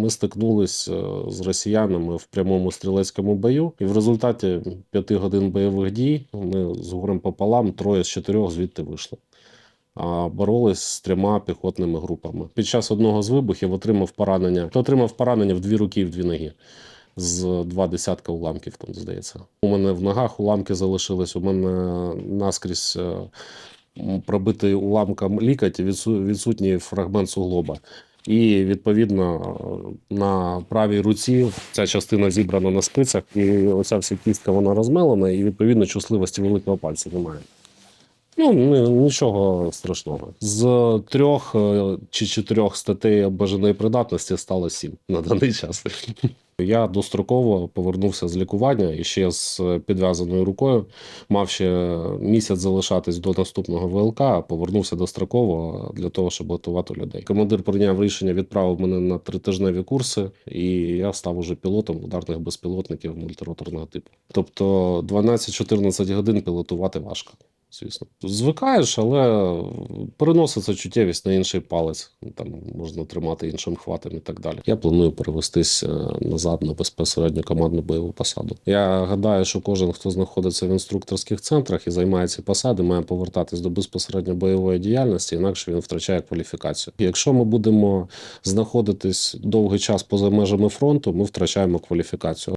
ми стикнулись е, з росіянами в прямому стрілецькому бою, і в результаті п'яти годин бойових дій ми з горем пополам троє з чотирьох звідти вийшли. А боролись з трьома піхотними групами. Під час одного з вибухів отримав поранення. То отримав поранення в дві руки і в дві ноги. З два десятка уламків, там здається. У мене в ногах уламки залишились. У мене наскрізь е, пробитий уламком лікоть, відсутній фрагмент суглоба. І відповідно на правій руці ця частина зібрана на спицях, і оця вся кістка вона розмелена, і відповідно чутливості великого пальця немає. Ну, нічого страшного. З трьох е, чи чотирьох статей обмеженої придатності стало сім на даний час. Я достроково повернувся з лікування і ще з підв'язаною рукою. Мав ще місяць залишатись до наступного ВЛК, повернувся достроково для того, щоб готувати людей. Командир прийняв рішення, відправив мене на тритижневі курси, і я став уже пілотом ударних безпілотників мультироторного типу. Тобто 12-14 годин пілотувати важко. Звісно, звикаєш, але переноситься чуттєвість на інший палець. Там можна тримати іншим хватом і так далі. Я планую перевестись е, назад на безпосередньо командну бойову посаду. Я гадаю, що кожен, хто знаходиться в інструкторських центрах і займає ці посади, має повертатись до безпосередньо бойової діяльності, інакше він втрачає кваліфікацію. Якщо ми будемо знаходитись довгий час поза межами фронту, ми втрачаємо кваліфікацію.